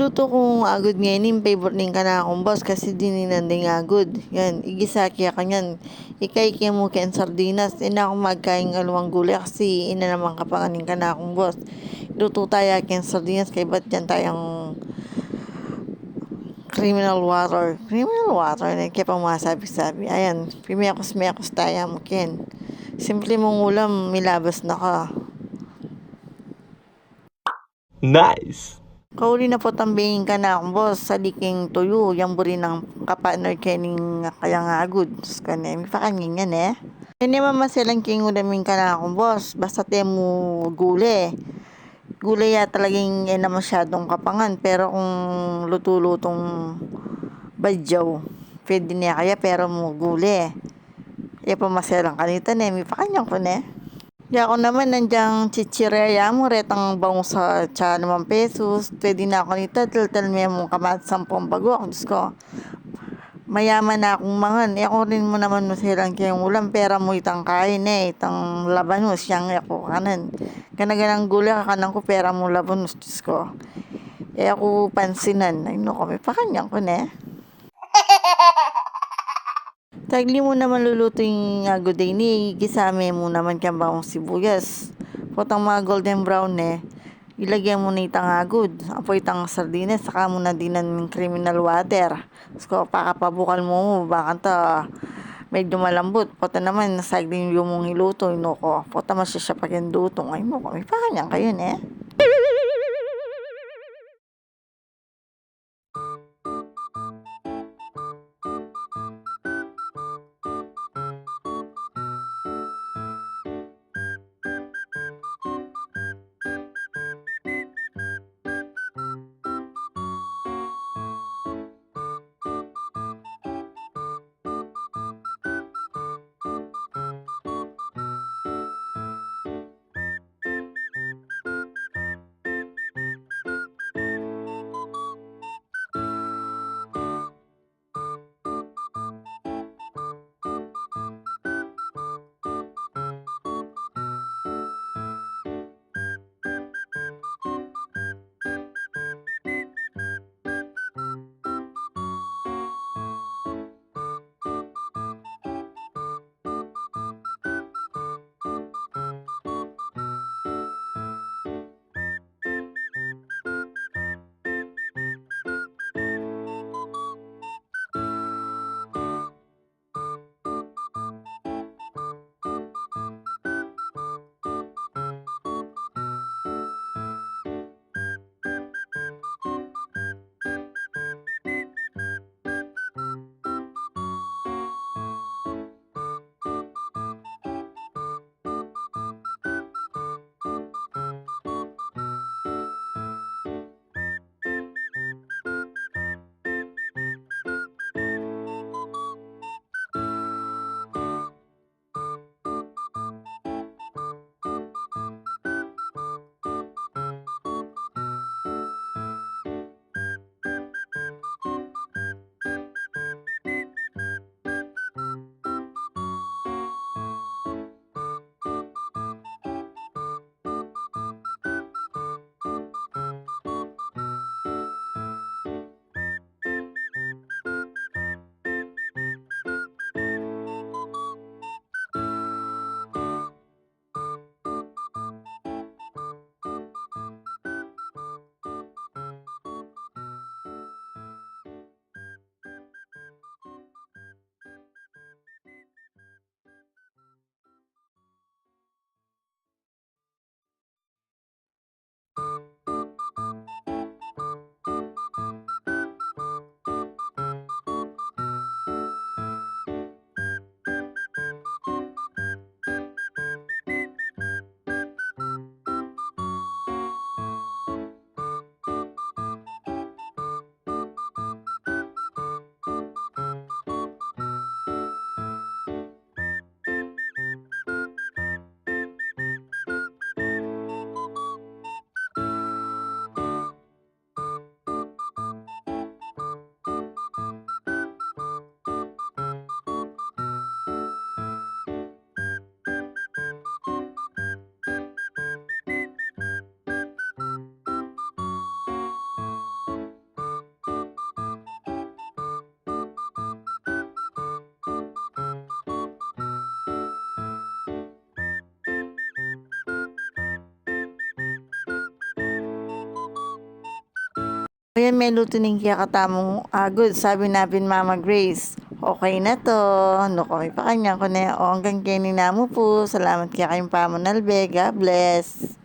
Luto kong agod ngayon yung favorite ning ka na akong boss kasi dininanding agod. Yan, igisa kaya kanyan. Ikay kaya mo ken sardinas. Ina ako magkain alawang gulay kasi ina naman kapanganing ka na akong boss. Luto tayo ken sardinas kay ba't yan tayong criminal water. Criminal water na kaya pang masabi-sabi. Ayan, pimiyakos-miyakos tayo mo ken. Simple mong ulam, milabas na ka. Nice. Kauli na po tambingin ka na akong boss sa liking tuyo. Yang buri ng kapartner kening kaya nga agud. Ka na, may pakangin yan eh. Hindi naman masilang king ulamin ka na akong boss. Basta te mo gule. Gule ya talagang eh, na masyadong kapangan. Pero kung luto-lutong badyaw, pwede niya kaya pero mo gule. Kaya pa maselang kanita ne, may pakanyang ko ne. Di ako naman nandyang chichireya mo, retang bango sa tsa naman pesos. Pwede na ako nito, tiltal mo yung kamat sampung bago. Diyos ko, mayaman na akong mangan. E ako rin mo naman masilang kayong ulam, pera mo itang kain eh, itang labanos, siyang ako kanan. Kanaganang gula ka kanan ko, pera mo labanos, Diyos ko. E ako pansinan, ay no, kami pa kanyang ko ne. Tagli mo naman luluto yung uh, day ni gisame mo naman kang bawang sibuyas. Potang mga golden brown eh. Ilagyan mo na itang agud. Apo itang sardinas. Saka mo na din ng criminal water. So, pakapabukal mo mo. Baka ta medyo malambot. Pota naman, nasagling yung mong hiluto. Ino ko. Pota masya siya pag yung dutong. Ay mo, kami pa kanyang kayo eh. Kaya may luto ning kaya katamong agod. Sabi natin Mama Grace, okay na to. No kami pa kanya ko na o hanggang kini na mo po. Salamat kaya kayong pamanalbe. God bless.